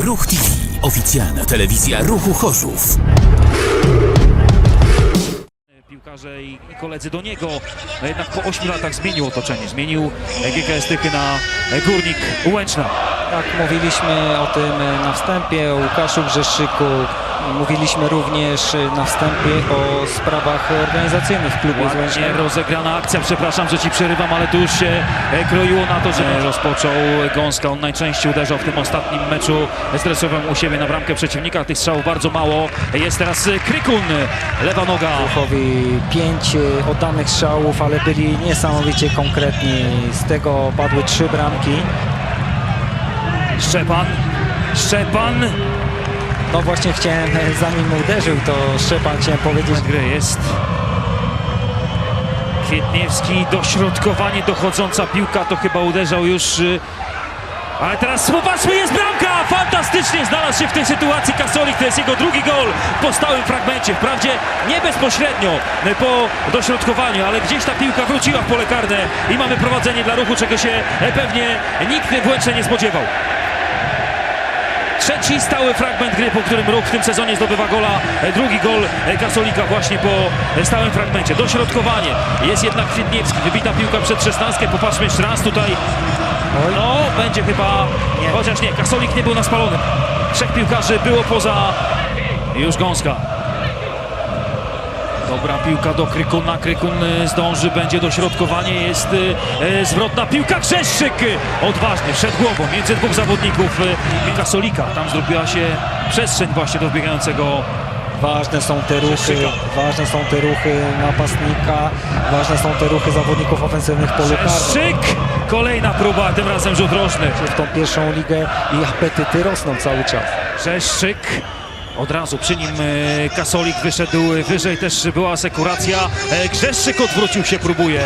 Ruch TV. Oficjalna telewizja Ruchu Chorzów. Piłkarze i, koledzy do niego. No jednak po 8 latach zmienił otoczenie. Zmienił GKS Tychy na Górnik Łęczna. Tak, mówiliśmy o tym na wstępie, o Łukaszu Grzeszyku. Mówiliśmy również na wstępie o sprawach organizacyjnych w klubie Ładnie rozegrana akcja, przepraszam, że ci przerywam, ale tu już się e, kroiło na to, że rozpoczął Gąska. On najczęściej uderzał w tym ostatnim meczu stresowym u siebie na bramkę przeciwnika. Tych strzałów bardzo mało. Jest teraz e, Krykun, lewa noga. Ruchowi pięć e, oddanych strzałów, ale byli niesamowicie konkretni. Z tego padły trzy bramki. Szczepan, Szczepan. No właśnie chciałem, e, zanim uderzył, to Szczepan chciałem powiedzieć, Gry jest. Kwietniewski, dośrodkowanie, dochodząca piłka, to chyba uderzał już... y, Ale teraz popatrzmy, jest bramka! Fantastycznie znalazł się w tej sytuacji Kasolik, to jest jego drugi gol po stałym fragmencie. Wprawdzie nie bezpośrednio y, po dośrodkowaniu, ale gdzieś ta piłka wróciła w pole karne i mamy prowadzenie dla ruchu, czego się e, pewnie nikt w nie spodziewał. Trzeci stały fragment gry, po którym ruch w tym sezonie zdobywa gola. Drugi gol Kasolika właśnie po stałym fragmencie. Dośrodkowanie. Jest jednak Kwietniewski. Wybita piłka przed szesnastkę. Popatrzmy jeszcze raz tutaj. No, będzie chyba... Chociaż nie, Kasolik nie był na spalonym. Trzech piłkarzy było poza... Już Gąska. Dobra piłka do Krykuna, Krykun e, zdąży, będzie dośrodkowanie, jest e, e, zwrotna piłka, Grzeszczyk odważny, wszedł głową między dwóch zawodników e, Kasolika, tam zrobiła się przestrzeń właśnie do wbiegającego ważne są te ruchy, ważne są te ruchy napastnika, ważne są te ruchy zawodników ofensywnych polu. Grzeszyk, kolejna próba, tym razem rzut rożny, w tą pierwszą ligę i apetyty rosną cały czas. Grzeszczyk, od razu przy nim e, Kasolik wyszedł wyżej, też była asekuracja, E, Grzeszczyk odwrócił się, próbuje,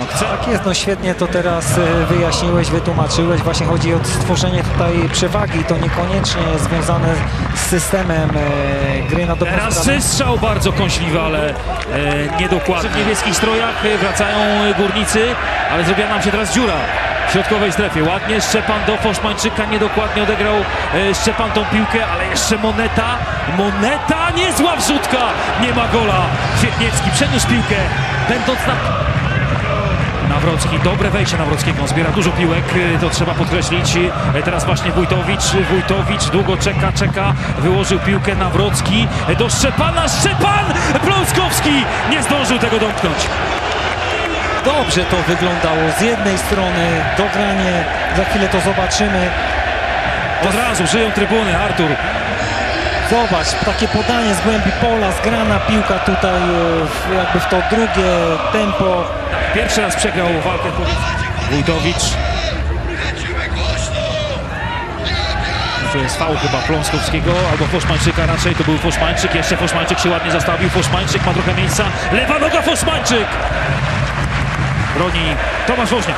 no chce Tak jest, no świetnie to teraz e, wyjaśniłeś, wytłumaczyłeś. Właśnie chodzi o stworzenie tutaj przewagi to niekoniecznie związane z systemem e, gry na dobrą Teraz sprawę. strzał bardzo kąśliwy, ale e, niedokładny. W niebieskich strojach e, wracają e, górnicy, ale zrobiła nam się teraz dziura w środkowej strefie. Ładnie Szczepan do Foszmańczyka, niedokładnie odegrał e, Szczepan tą piłkę, ale jeszcze Moneta. Moneta, niezła wrzutka, nie ma gola. Kwietniewski przeniósł piłkę, będąc na... Nawrocki, dobre wejście Nawrockiego, zbiera dużo piłek, y, to trzeba podkreślić. Y, Teraz właśnie Wójtowicz, Wójtowicz długo czeka, czeka, wyłożył piłkę Nawrocki do Szczepana, Szczepan! Pląskowski nie zdążył tego domknąć. Dobrze to wyglądało z jednej strony, dogranie, za chwilę to zobaczymy. Od razu żyją trybuny, Artur. Zobacz, takie podanie z głębi pola, zgrana piłka tutaj e, jakby w to drugie tempo. Pierwszy raz przegrał walkę Wójtowicz. To jest fał chyba Pląskowskiego albo Foszmańczyka raczej, to był Foszmańczyk, jeszcze Foszmańczyk się ładnie zastawił, Foszmańczyk ma trochę miejsca, lewa noga Foszmańczyk! Broni Tomasz Woźniak.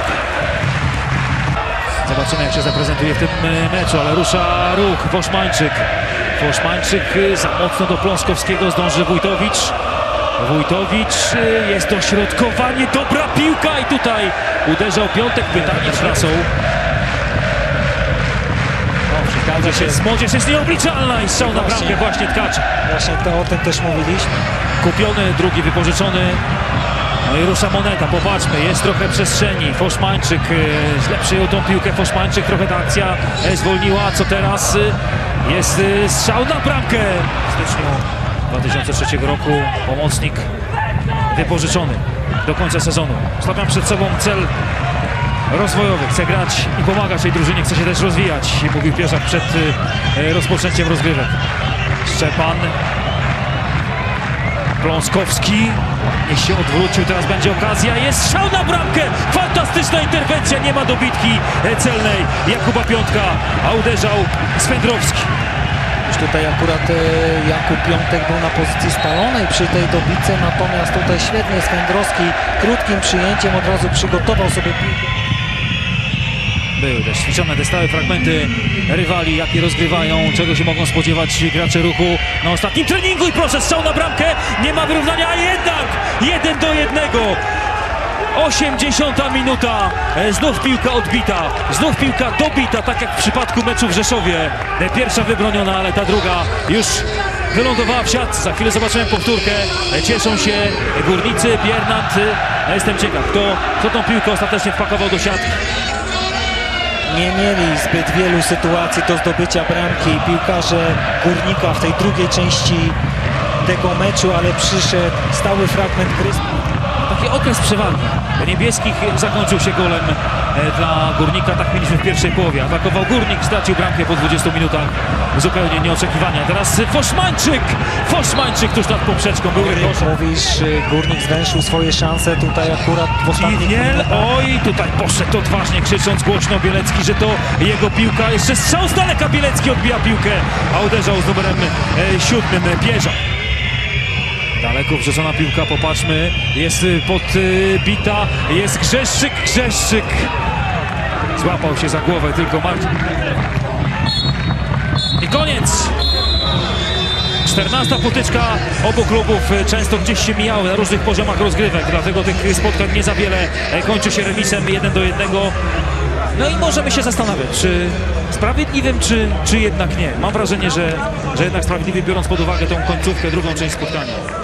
Zobaczymy jak się zaprezentuje w tym e, meczu, ale rusza ruch, Foszmańczyk. Foszmańczyk e, za mocno do Pląskowskiego, zdąży Wójtowicz. Wójtowicz, e, jest dośrodkowanie, dobra piłka i tutaj uderzał Piątek, pytanie trasą. Okaże się, młodzież jest nieobliczalna i strzał na Właśnie. bramkę właśnie Tkacz. Właśnie to, o tym też mówiliśmy. Kupiony, drugi wypożyczony. No i rusza moneta, popatrzmy, jest trochę przestrzeni. Foszmańczyk e, źle przyjął tą piłkę, Foszmańczyk trochę ta akcja e, zwolniła, co teraz? E, Jest strzał na bramkę. W styczniu 2003 roku pomocnik wypożyczony do końca sezonu. Stawiam przed sobą cel rozwojowy. Chce grać i pomagać tej drużynie, chce się też rozwijać, mówił Pierzak przed rozpoczęciem rozgrywek. Szczepan Pląskowski. Niech się odwrócił, teraz będzie okazja, jest strzał na bramkę, fantastyczna interwencja, nie ma dobitki celnej. Jakuba Piątka, a uderzał Swędrowski. Już tutaj akurat e, Jakub Piątek był na pozycji spalonej przy tej dobice, natomiast tutaj świetnie Swędrowski krótkim przyjęciem od razu przygotował sobie piłkę. Były też ćwiczone te stałe fragmenty rywali, jakie rozgrywają, czego się mogą spodziewać gracze ruchu na ostatnim treningu i proszę, strzał na bramkę, nie ma wyrównania, a jednak jeden do jednego. 80 minuta. Znów piłka odbita. Znów piłka dobita, tak jak w przypadku meczu w Rzeszowie. Pierwsza wybroniona, ale ta druga już wylądowała w siatce. Za chwilę zobaczymy powtórkę. Cieszą się górnicy, Biernat. Jestem ciekaw, kto, kto tą piłkę ostatecznie wpakował do siatki. Nie mieli zbyt wielu sytuacji do zdobycia bramki. Piłkarze Górnika w tej drugiej części tego meczu, ale przyszedł stały fragment gry. Taki okres przewagi niebieskich zakończył się golem e, dla Górnika. Tak mieliśmy w pierwszej połowie. Atakował Górnik, stracił bramkę po 20 minutach. Zupełnie nieoczekiwania. Teraz Foszmańczyk! Foszmańczyk tuż nad poprzeczką. Był rykosza. Mówisz, y, Górnik zwęszył swoje szanse tutaj akurat w ostatnich oj, tutaj poszedł odważnie, krzycząc głośno Bielecki, że to jego piłka. Jeszcze strzał z daleka Bielecki odbija piłkę, a uderzał z numerem e, siódmym Pierza. Daleko wrzucona piłka, popatrzmy, jest y, podbita, jest Grzeszczyk, Grzeszczyk. Złapał się za głowę tylko Marcin. I koniec! 14 potyczka obu klubów e, często gdzieś się mijały na różnych poziomach rozgrywek, dlatego tych spotkań nie za wiele e, kończy się remisem 1 do 1. No i możemy się zastanawiać, czy sprawiedliwym, czy, czy jednak nie. Mam wrażenie, że, że jednak sprawiedliwie biorąc pod uwagę tą końcówkę, drugą część spotkania.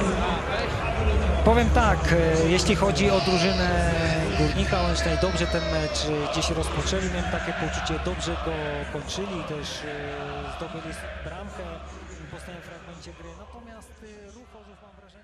Powiem tak, e, jeśli chodzi o drużynę Górnika Łęcznej, dobrze ten mecz gdzieś rozpoczęli, miałem takie poczucie, dobrze go kończyli, też e, zdobyli bramkę w postępowym fragmencie gry, natomiast e, ruch Chorzów mam wrażenie, że...